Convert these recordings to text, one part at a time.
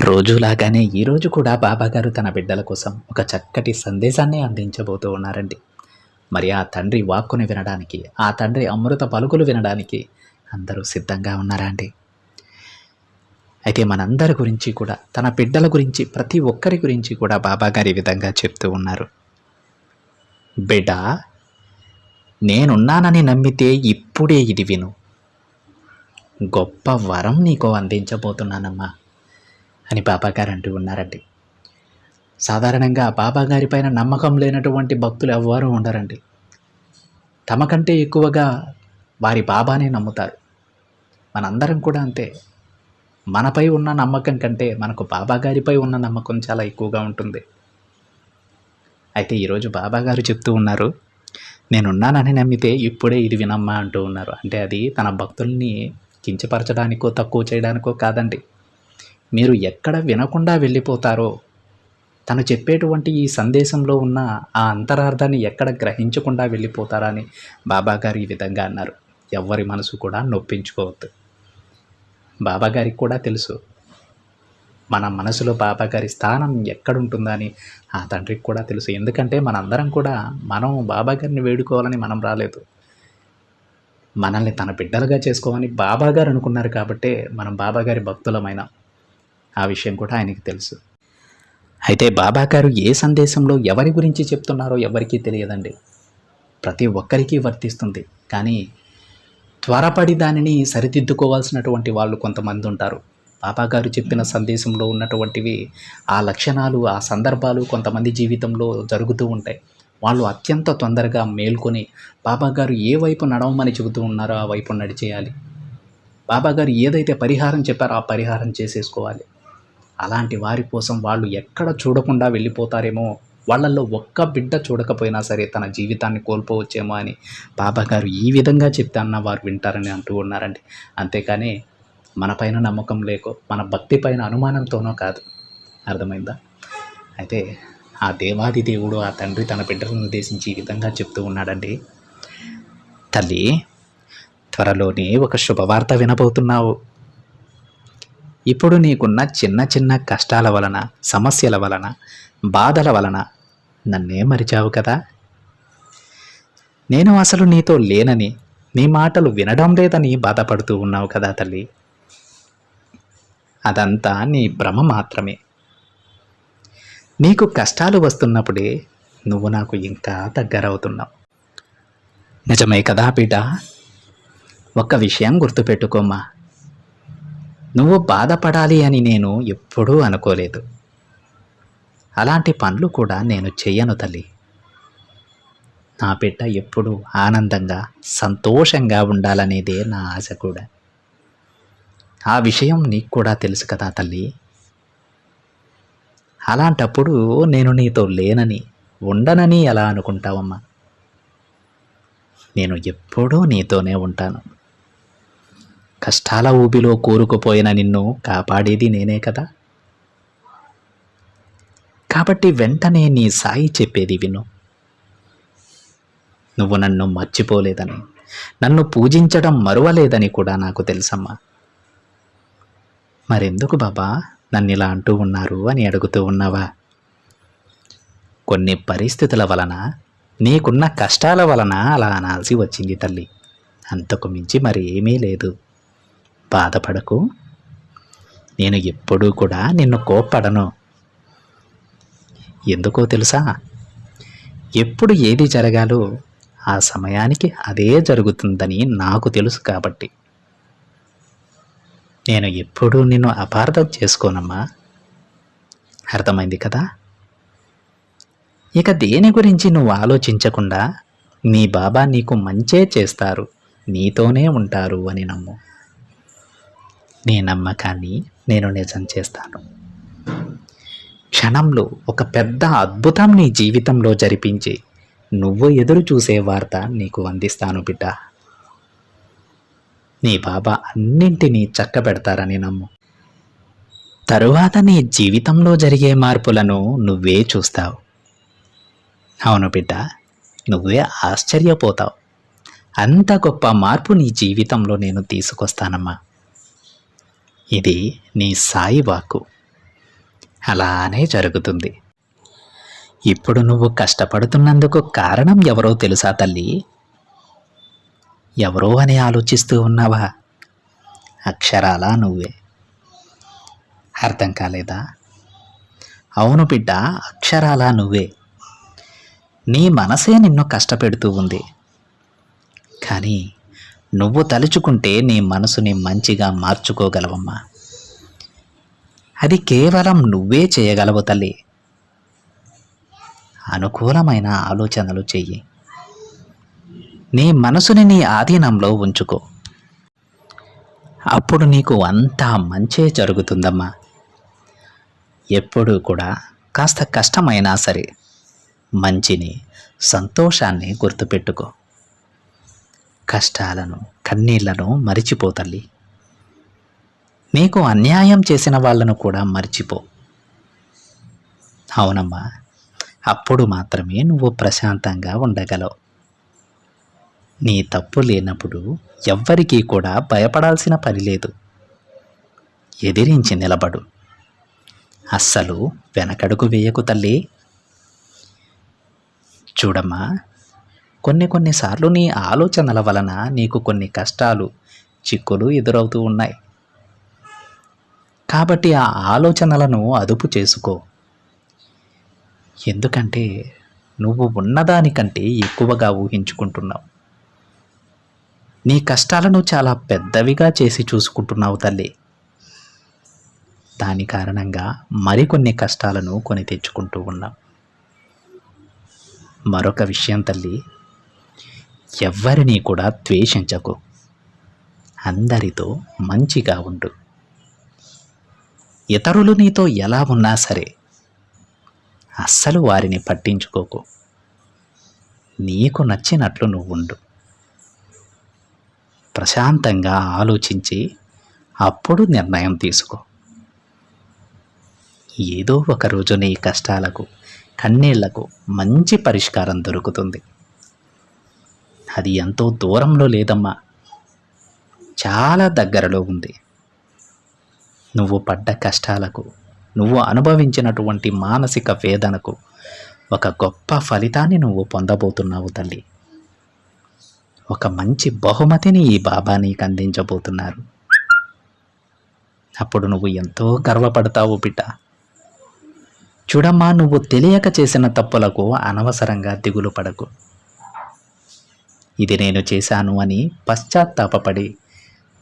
రోజులాగానే ఈరోజు కూడా బాబాగారు తన బిడ్డల కోసం ఒక చక్కటి సందేశాన్ని అందించబోతూ ఉన్నారండి. మరి ఆ తండ్రి వాక్కుని వినడానికి ఆ తండ్రి అమృత పలుకులు వినడానికి అందరూ సిద్ధంగా ఉన్నారా అండి? అయితే మనందరి గురించి కూడా తన బిడ్డల గురించి ప్రతి ఒక్కరి గురించి కూడా బాబాగారు ఈ విధంగా చెప్తూ ఉన్నారు. బిడ్డ నేనున్నానని నమ్మితే ఇప్పుడే ఇది విను. గొప్ప వరం నీకు అందించబోతున్నానమ్మా. అని బాబాగారు అంటూ ఉన్నారండి. సాధారణంగా బాబాగారి పైన నమ్మకం లేనటువంటి భక్తులు ఎవ్వరూ ఉండరండి. తమకంటే ఎక్కువగా వారి బాబానే నమ్ముతారు. మనందరం కూడా అంతే. మనపై ఉన్న నమ్మకం కంటే మనకు బాబాగారిపై ఉన్న నమ్మకం చాలా ఎక్కువగా ఉంటుంది. అయితే ఈరోజు బాబాగారు చెప్తూ ఉన్నారు నేనున్నానని నమ్మితే ఇప్పుడే ఇది వినమ్మా అంటూ ఉన్నారు. అంటే అది తన భక్తుల్ని కించపరచడానికో తక్కువ చేయడానికో కాదండి. మీరు ఎక్కడ వినకుండా వెళ్ళిపోతారో. తను చెప్పేటువంటి ఈ సందేశంలో ఉన్న ఆ అంతరార్థాన్ని ఎక్కడ గ్రహించకుండా వెళ్ళిపోతారా అని బాబాగారు ఈ విధంగా అన్నారు. ఎవరి మనసు కూడా నొప్పించుకోవద్దు. బాబాగారికి కూడా తెలుసు. మన మనసులో బాబాగారి స్థానం ఎక్కడుంటుందని ఆ తండ్రికి కూడా తెలుసు. ఎందుకంటే మనందరం కూడా మనం బాబాగారిని వేడుకోవాలని మనం రాలేదు. మనల్ని తన బిడ్డలుగా చేసుకోవాలని బాబాగారు అనుకున్నారు కాబట్టే మనం బాబాగారి భక్తులమైన. ఆ విషయం కూడా ఆయనకి తెలుసు. అయితే బాబా గారు ఏ సందేశంలో ఎవరి గురించి చెప్తున్నారో ఎవరికీ తెలియదండి. ప్రతి ఒక్కరికి వర్తిస్తుంది. కానీ త్వరపడి దానిని సరిదిద్దుకోవాల్సినటువంటి వాళ్ళు కొంతమంది ఉంటారు. బాబాగారు చెప్పిన సందేశంలో ఉన్నటువంటివి ఆ లక్షణాలు ఆ సందర్భాలు కొంతమంది జీవితంలో జరుగుతూ ఉంటాయి. వాళ్ళు అత్యంత తొందరగా మేల్కొని బాబాగారు ఏ వైపు నడవమని చెబుతూ ఉన్నారో ఆ వైపు నడిచేయాలి. బాబాగారు ఏదైతే పరిహారం చెప్పారో ఆ పరిహారం చేసేసుకోవాలి. అలాంటి వారి కోసం వాళ్ళు ఎక్కడ చూడకుండా వెళ్ళిపోతారేమో వాళ్ళల్లో ఒక్క బిడ్డ చూడకపోయినా సరే తన జీవితాన్ని కోల్పోవచ్చేమో అని బాబా గారు ఈ విధంగా చెప్తే అన్న వారు వింటారని అంటూ ఉన్నారండి. అంతేకాని మన పైన నమ్మకం లేకో మన భక్తి పైన అనుమానంతోనో కాదు. అర్థమైందా? అయితే ఆ దేవాది దేవుడు ఆ తండ్రి తన బిడ్డలను ఉద్దేశించి ఈ విధంగా చెప్తూ ఉన్నాడండి. తల్లి త్వరలోనే ఒక శుభవార్త వినబోతున్నావు. ఇప్పుడు నీకున్న చిన్న చిన్న కష్టాల వలన సమస్యల వలన బాధల వలన నన్నే మరిచావు కదా. నేను అసలు నీతో లేనని నీ మాటలు వినడం లేదని బాధపడుతూ ఉన్నావు కదా తల్లి. అదంతా నీ భ్రమ మాత్రమే. నీకు కష్టాలు వస్తున్నప్పుడే నువ్వు నాకు ఇంకా దగ్గరవుతున్నావు. నిజమే కదా బిడ్డ ఒక్క విషయం గుర్తుపెట్టుకోమ్మా. నువ్వు బాధపడాలి అని నేను ఎప్పుడూ అనుకోలేదు. అలాంటి పనులు కూడా నేను చెయ్యను తల్లి. నా బిడ్డ ఎప్పుడూ ఆనందంగా సంతోషంగా ఉండాలనేదే నా ఆశ కూడా. ఆ విషయం నీకు కూడా తెలుసు కదా తల్లి. అలాంటప్పుడు నేను నీతో లేనని ఉండనని ఎలా అనుకుంటావమ్మా? నేను ఎప్పుడూ నీతోనే ఉంటాను. కష్టాల ఊబిలో కూరుకుపోయిన నిన్ను కాపాడేది నేనే కదా. కాబట్టి వెంటనే నీ సాయి చెప్పేది విను. నువ్వు నన్ను మర్చిపోలేదని నన్ను పూజించడం మరువలేదని కూడా నాకు తెలుసమ్మా. మరెందుకు బాబా నన్ను ఇలా అంటూ ఉన్నారు అని అడుగుతూ ఉన్నావా? కొన్ని పరిస్థితుల వలన నీకున్న కష్టాల వలన అలా అనాల్సి వచ్చింది తల్లి. అంతకు మించి మరి ఏమీ లేదు. బాధపడకు. నేను ఎప్పుడూ కూడా నిన్ను కోప్పడను. ఎందుకో తెలుసా? ఎప్పుడు ఏది జరగాలో ఆ సమయానికి అదే జరుగుతుందని నాకు తెలుసు కాబట్టి. నేను ఎప్పుడూ నిన్ను అపార్థం చేసుకోనమ్మా. అర్థమైంది కదా? ఇక దేని గురించి నువ్వు ఆలోచించకుండా నీ బాబా నీకు మంచే చేస్తారు. నీతోనే ఉంటారు అని నమ్ము. నీ నమ్మకాన్ని నేను నిజం చేస్తాను. క్షణంలో ఒక పెద్ద అద్భుతం నీ జీవితంలో జరిపించి నువ్వు ఎదురు చూసే వార్త నీకు అందిస్తాను బిడ్డ. నీ బాబా అన్నింటినీ చక్కబెడతారని నమ్ము. తరువాత నీ జీవితంలో జరిగే మార్పులను నువ్వే చూస్తావు. అవును బిడ్డ నువ్వే ఆశ్చర్యపోతావు. అంత గొప్ప మార్పు నీ జీవితంలో నేను తీసుకొస్తానమ్మా. ఇది నీ సాయి వాక్కు అలానే జరుగుతుంది. ఇప్పుడు నువ్వు కష్టపడుతున్నందుకు కారణం ఎవరో తెలుసా తల్లి? ఎవరో అని ఆలోచిస్తూ ఉన్నావా? అక్షరాలా నువ్వే. అర్థం కాలేదా? అవును బిడ్డ అక్షరాలా నువ్వే. నీ మనసే నిన్ను కష్టపెడుతూ ఉంది. కానీ నువ్వు తలుచుకుంటే నీ మనసుని మంచిగా మార్చుకోగలవమ్మా. అది కేవలం నువ్వే చేయగలవు తల్లి. అనుకూలమైన ఆలోచనలు చెయ్యి. నీ మనసుని నీ ఆధీనంలో ఉంచుకో. అప్పుడు నీకు అంతా మంచే జరుగుతుందమ్మా. ఎప్పుడూ కూడా కాస్త కష్టమైనా సరే మంచిని సంతోషాన్ని గుర్తుపెట్టుకో. కష్టాలను కన్నీళ్ళను మరిచిపోతల్లి నీకు అన్యాయం చేసిన వాళ్ళను కూడా మర్చిపో. అవునమ్మా అప్పుడు మాత్రమే నువ్వు ప్రశాంతంగా ఉండగలవు. నీ తప్పు లేనప్పుడు ఎవ్వరికీ కూడా భయపడాల్సిన పని లేదు. ఎదిరించి నిలబడు. అస్సలు వెనకడుగు వేయకు తల్లి. చూడమ్మా కొన్ని కొన్నిసార్లు నీ ఆలోచనల వలన నీకు కొన్ని కష్టాలు చిక్కులు ఎదురవుతూ ఉన్నాయి. కాబట్టి ఆ ఆలోచనలను అదుపు చేసుకో. ఎందుకంటే నువ్వు ఉన్నదానికంటే ఎక్కువగా ఊహించుకుంటున్నావు. నీ కష్టాలను చాలా పెద్దవిగా చేసి చూసుకుంటున్నావు తల్లి. దాని కారణంగా మరికొన్ని కష్టాలను కొని తెచ్చుకుంటూ ఉన్నావు. మరొక విషయం తల్లి ఎవ్వరినీ కూడా ద్వేషించకు. అందరితో మంచిగా ఉండు. ఇతరులు నీతో ఎలా ఉన్నా సరే అస్సలు వారిని పట్టించుకోకు. నీకు నచ్చినట్లు నువ్వు ఉండు. ప్రశాంతంగా ఆలోచించి అప్పుడు నిర్ణయం తీసుకో. ఏదో ఒకరోజు నీ కష్టాలకు కన్నీళ్ళకు మంచి పరిష్కారం దొరుకుతుంది. అది ఎంతో దూరంలో లేదమ్మా. చాలా దగ్గరలో ఉంది. నువ్వు పడ్డ కష్టాలకు నువ్వు అనుభవించినటువంటి మానసిక వేదనకు ఒక గొప్ప ఫలితాన్ని నువ్వు పొందబోతున్నావు తల్లి. ఒక మంచి బహుమతిని ఈ బాబా నీకు అందించబోతున్నారు. అప్పుడు నువ్వు ఎంతో గర్వపడతావు బిడ్డ. చూడమ్మా నువ్వు తెలియక చేసిన తప్పులకు అనవసరంగా దిగులు పడకు. ఇది నేను చేశాను అని పశ్చాత్తాపపడి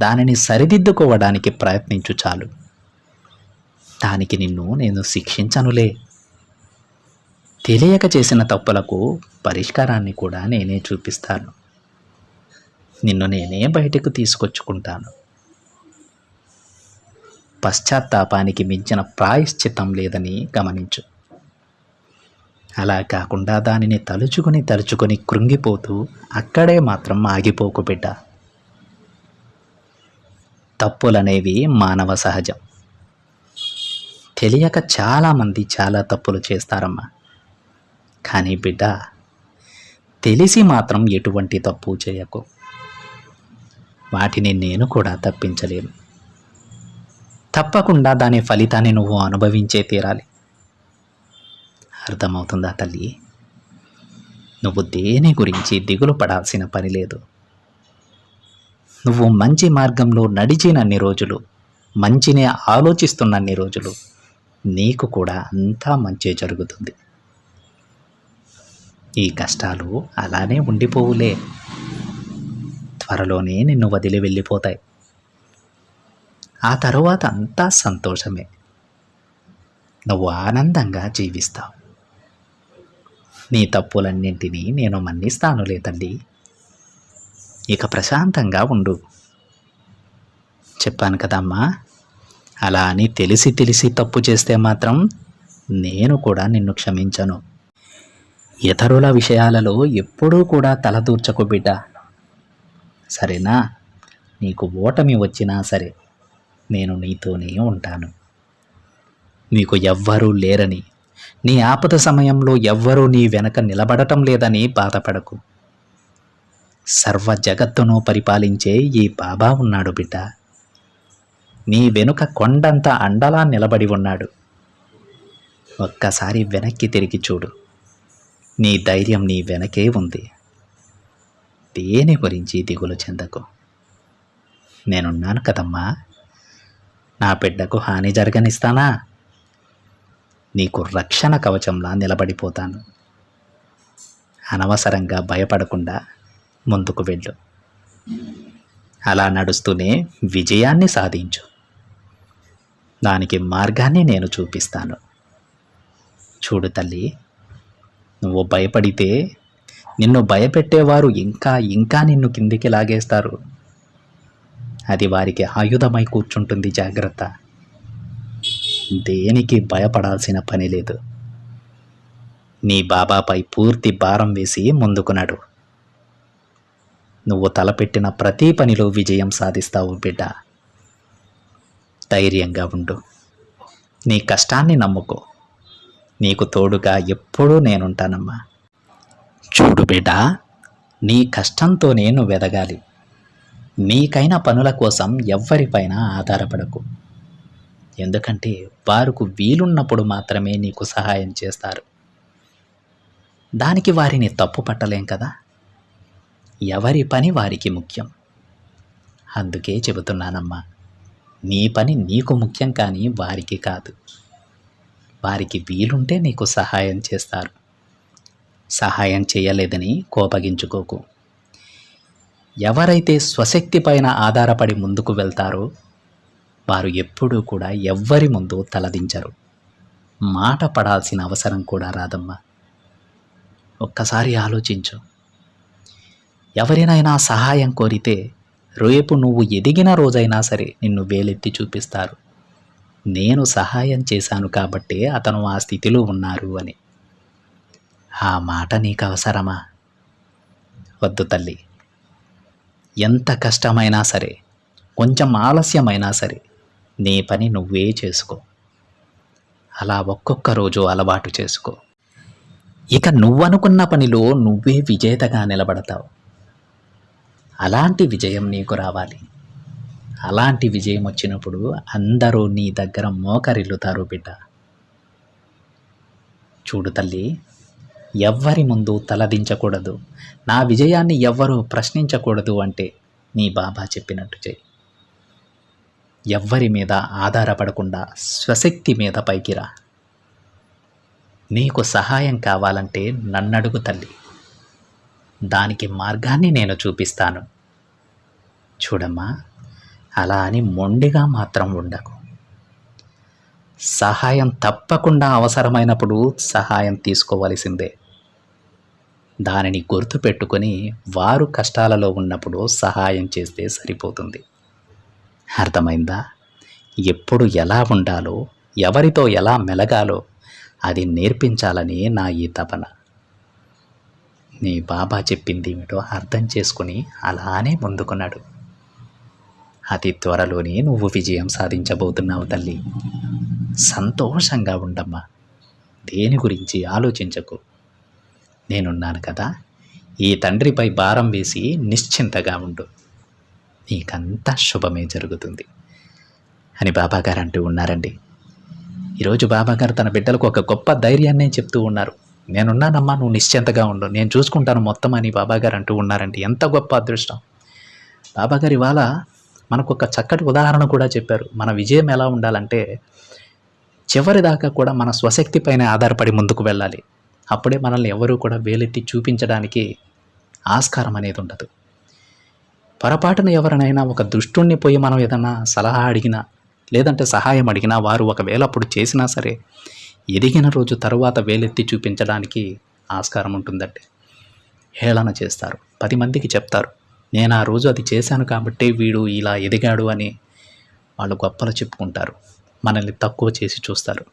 దానిని సరిదిద్దుకోవడానికి ప్రయత్నించు చాలు. దానికి నిన్ను నేను శిక్షించనులే. తెలియక చేసిన తప్పులకు పరిష్కారాన్ని కూడా నేనే చూపిస్తాను. నిన్ను నేనే బయటకు తీసుకొచ్చుకుంటాను. పశ్చాత్తాపానికి మించిన ప్రాయశ్చిత్తం లేదని గమనించు. అలా కాకుండా దానిని తలుచుకొని తలుచుకొని కృంగిపోతూ అక్కడే మాత్రం ఆగిపోకు బిడ్డ. తప్పులనేవి మానవ సహజం. తెలియక చాలామంది చాలా తప్పులు చేస్తారమ్మా. కానీ బిడ్డ తెలిసి మాత్రం ఎటువంటి తప్పు చేయకు. వాటిని నేను కూడా తప్పించలేను. తప్పకుండా దాని ఫలితాన్ని నువ్వు అనుభవించే తీరాలి. అర్థమవుతుందా తల్లి? నువ్వు దేని గురించి దిగులు పడాల్సిన పని లేదు. నువ్వు మంచి మార్గంలో నడిచినన్ని రోజులు మంచినే ఆలోచిస్తున్నన్ని రోజులు నీకు కూడా అంతా మంచి జరుగుతుంది. ఈ కష్టాలు అలానే ఉండిపోవులే. త్వరలోనే నిన్ను వదిలి వెళ్ళిపోతాయి. ఆ తరువాత అంతా సంతోషమే. నువ్వు ఆనందంగా జీవిస్తావు. నీ తప్పులన్నింటినీ నేను మన్నిస్తానులే తల్లి ఇక ప్రశాంతంగా ఉండు. చెప్పాను కదమ్మా అలా అని తెలిసి తెలిసి తప్పు చేస్తే మాత్రం నేను కూడా నిన్ను క్షమించను. ఇతరుల విషయాలలో ఎప్పుడూ కూడా తలదూర్చకు బిడ్డ. సరేనా? నీకు ఓటమి వచ్చినా సరే నేను నీతోనే ఉంటాను. నీకు ఎవ్వరూ లేరని నీ ఆపద సమయంలో ఎవ్వరూ నీ వెనక నిలబడటం లేదని బాధపడకు. సర్వ జగత్తును పరిపాలించే ఈ బాబా ఉన్నాడు బిడ్డ. నీ వెనుక కొండంత అండలా నిలబడి ఉన్నాడు. ఒక్కసారి వెనక్కి తిరిగి చూడు. నీ ధైర్యం నీ వెనకే ఉంది. దేని గురించి దిగులు చెందకు? నేనున్నాను కదమ్మా. నా బిడ్డకు హాని జరగనిస్తానా? నీకు రక్షణ కవచంలా నిలబడిపోతాను. అనవసరంగా భయపడకుండా ముందుకు వెళ్ళు. అలా నడుస్తూనే విజయాన్ని సాధించు. దానికి మార్గాన్ని నేను చూపిస్తాను. చూడు తల్లి నువ్వు భయపడితే నిన్ను భయపెట్టేవారు ఇంకా ఇంకా నిన్ను కిందికి లాగేస్తారు. అది వారికి ఆయుధమై కూర్చుంటుంది జాగ్రత్త. దేనికి భయపడాల్సిన పని లేదు. నీ బాబాపై పూర్తి భారం వేసి ముందుకు నడు. నువ్వు తలపెట్టిన ప్రతి పనిలో విజయం సాధిస్తావు బిడ్డ. ధైర్యంగా ఉండు. నీ కష్టాన్ని నమ్ముకో. నీకు తోడుగా ఎప్పుడూ నేనుంటానమ్మా. చూడు బిడ్డ నీ కష్టంతో నేను వెదగాలి. నీకైన పనుల కోసం ఎవ్వరిపైన ఆధారపడకు. ఎందుకంటే వారికి వీలున్నప్పుడు మాత్రమే నీకు సహాయం చేస్తారు. దానికి వారిని తప్పు పట్టలేం కదా? ఎవరి పని వారికి ముఖ్యం. అందుకే చెబుతున్నానమ్మా నీ పని నీకు ముఖ్యం కానీ వారికి కాదు. వారికి వీలుంటే నీకు సహాయం చేస్తారు. సహాయం చేయలేదని కోపగించుకోకు. ఎవరైతే స్వశక్తి పైన ఆధారపడి ముందుకు వెళ్తారో వారు ఎప్పుడూ కూడా ఎవ్వరి ముందు తలదించరు. మాట పడాల్సిన అవసరం కూడా రాదమ్మా. ఒక్కసారి ఆలోచించు. ఎవరినైనా సహాయం కోరితే రేపు నువ్వు ఎదిగిన రోజైనా సరే నిన్ను వేలెత్తి చూపిస్తారు. నేను సహాయం చేశాను కాబట్టే అతను ఆ స్థితిలో ఉన్నారు అని. ఆ మాట నీకు అవసరమా? వద్దు తల్లి. ఎంత కష్టమైనా సరే కొంచెం ఆలస్యమైనా సరే నీ పని నువ్వే చేసుకో. అలా ఒక్కొక్క రోజు అలవాటు చేసుకో. ఇక నువ్వనుకున్న పనిలో నువ్వే విజేతగా నిలబడతావు. అలాంటి విజయం నీకు రావాలి. అలాంటి విజయం వచ్చినప్పుడు అందరూ నీ దగ్గర మోకరిల్లుతారు బిడ్డ. చూడు తల్లి ఎవ్వరి ముందు తలదించకూడదు. నా విజయాన్ని ఎవ్వరూ ప్రశ్నించకూడదు అంటే నీ బాబా చెప్పినట్టు చేయి ఎవ్వరి మీద ఆధారపడకుండా స్వశక్తి మీద పైకిరా నీకు సహాయం కావాలంటే నన్నడుగు తల్లి. దానికి మార్గాన్ని నేను చూపిస్తాను. చూడమ్మా అలా అని మొండిగా మాత్రం ఉండకు. సహాయం తప్పకుండా అవసరమైనప్పుడు సహాయం తీసుకోవలసిందే. దానిని గుర్తుపెట్టుకొని వారు కష్టాలలో ఉన్నప్పుడు సహాయం చేస్తే సరిపోతుంది. అర్థమైందా? ఎప్పుడు ఎలా ఉండాలో ఎవరితో ఎలా మెలగాలో అది నేర్పించాలని నా ఈ తపన. నీ బాబా చెప్పింది ఏమిటో అర్థం చేసుకుని అలానే ముందుకున్నాడు. అతి త్వరలోనే నువ్వు విజయం సాధించబోతున్నావు తల్లి. సంతోషంగా ఉండమ్మా. దేని గురించి ఆలోచించకు. నేనున్నాను కదా. ఈ తండ్రిపై భారం వేసి నిశ్చింతగా ఉండు. నీకంతా శుభమే జరుగుతుంది. అని బాబాగారు అంటూ ఉన్నారండి. ఈరోజు బాబాగారు తన బిడ్డలకు ఒక గొప్ప ధైర్యాన్నే చెప్తూ ఉన్నారు. నేనున్నానమ్మా నువ్వు నిశ్చింతగా ఉండు. నేను చూసుకుంటాను మొత్తం అని బాబాగారు అంటూ ఉన్నారండి. ఎంత గొప్ప అదృష్టం. బాబాగారు ఇవాళ మనకు ఒక చక్కటి ఉదాహరణ కూడా చెప్పారు. మన విజయం ఎలా ఉండాలంటే చివరి దాకా కూడా మన స్వశక్తి పైన ఆధారపడి ముందుకు వెళ్ళాలి. అప్పుడే మనల్ని ఎవరూ కూడా వేలెత్తి చూపించడానికి ఆస్కారం అనేది ఉండదు. పొరపాటున ఎవరినైనా ఒక దుష్టుణ్ణి పోయి మనం ఏదైనా సలహా అడిగినా లేదంటే సహాయం అడిగినా వారు ఒకవేళ అప్పుడు చేసినా సరే ఎదిగిన రోజు తరువాత వేలెత్తి చూపించడానికి ఆస్కారం ఉంటుందండి. హేళన చేస్తారు. పది మందికి చెప్తారు. నేను ఆ రోజు అది చేశాను కాబట్టి వీడు ఇలా ఎదిగాడు అని వాళ్ళు గొప్పలు చెప్పుకుంటారు. మనల్ని తక్కువ చేసి చూస్తారు.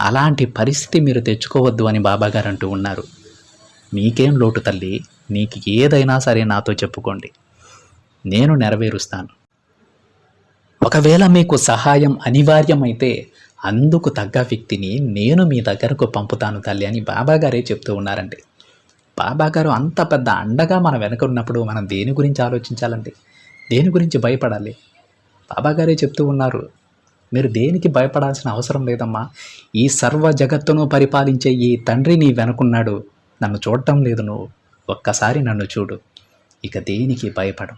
అలాంటి పరిస్థితి మీరు తెచ్చుకోవద్దు అని బాబాగారు అంటూ ఉన్నారు. మీకేం లోటు తల్లి? నీకు ఏదైనా సరే నాతో చెప్పుకోండి. నేను నెరవేరుస్తాను. ఒకవేళ మీకు సహాయం అనివార్యమైతే అందుకు తగ్గ వ్యక్తిని నేను మీ దగ్గరకు పంపుతాను తల్లి అని బాబాగారే చెప్తూ ఉన్నారండి. బాబాగారు అంత పెద్ద అండగా మన వెనక ఉన్నప్పుడు మనం దేని గురించి ఆలోచించాలండి? దేని గురించి భయపడాలి? బాబాగారే చెప్తూ ఉన్నారు మీరు దేనికి భయపడాల్సిన అవసరం లేదమ్మా. ఈ సర్వ జగత్తును పరిపాలించే ఈ తండ్రి నీ వెనుకున్నాడు. నన్ను చూడటం లేదు నువ్వు. ఒక్కసారి నన్ను చూడు. ఇక దేనికి భయపడం?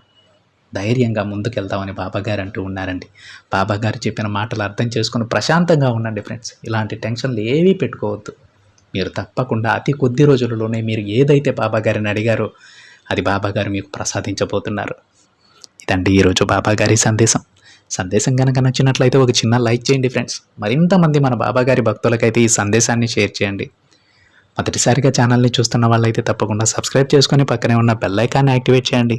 ధైర్యంగా ముందుకెళ్తామని బాబాగారు అంటూ ఉన్నారండి. బాబాగారు చెప్పిన మాటలు అర్థం చేసుకుని ప్రశాంతంగా ఉండండి ఫ్రెండ్స్. ఇలాంటి టెన్షన్లు ఏవీ పెట్టుకోవద్దు. మీరు తప్పకుండా అతి కొద్ది రోజులలోనే మీరు ఏదైతే బాబాగారిని అడిగారో అది బాబాగారు మీకు ప్రసాదించబోతున్నారు. ఇదండి ఈరోజు బాబాగారి సందేశం. సందేశం కనుక నచ్చినట్లయితే ఒక చిన్న లైక్ చేయండి ఫ్రెండ్స్. మరింతమంది మన బాబాగారి భక్తులకైతే ఈ సందేశాన్ని షేర్ చేయండి. మొదటిసారిగా ఛానల్ని చూస్తున్న వాళ్ళైతే తప్పకుండా సబ్స్క్రైబ్ చేసుకొని పక్కనే ఉన్న బెల్ ఐకాన్ని యాక్టివేట్ చేయండి.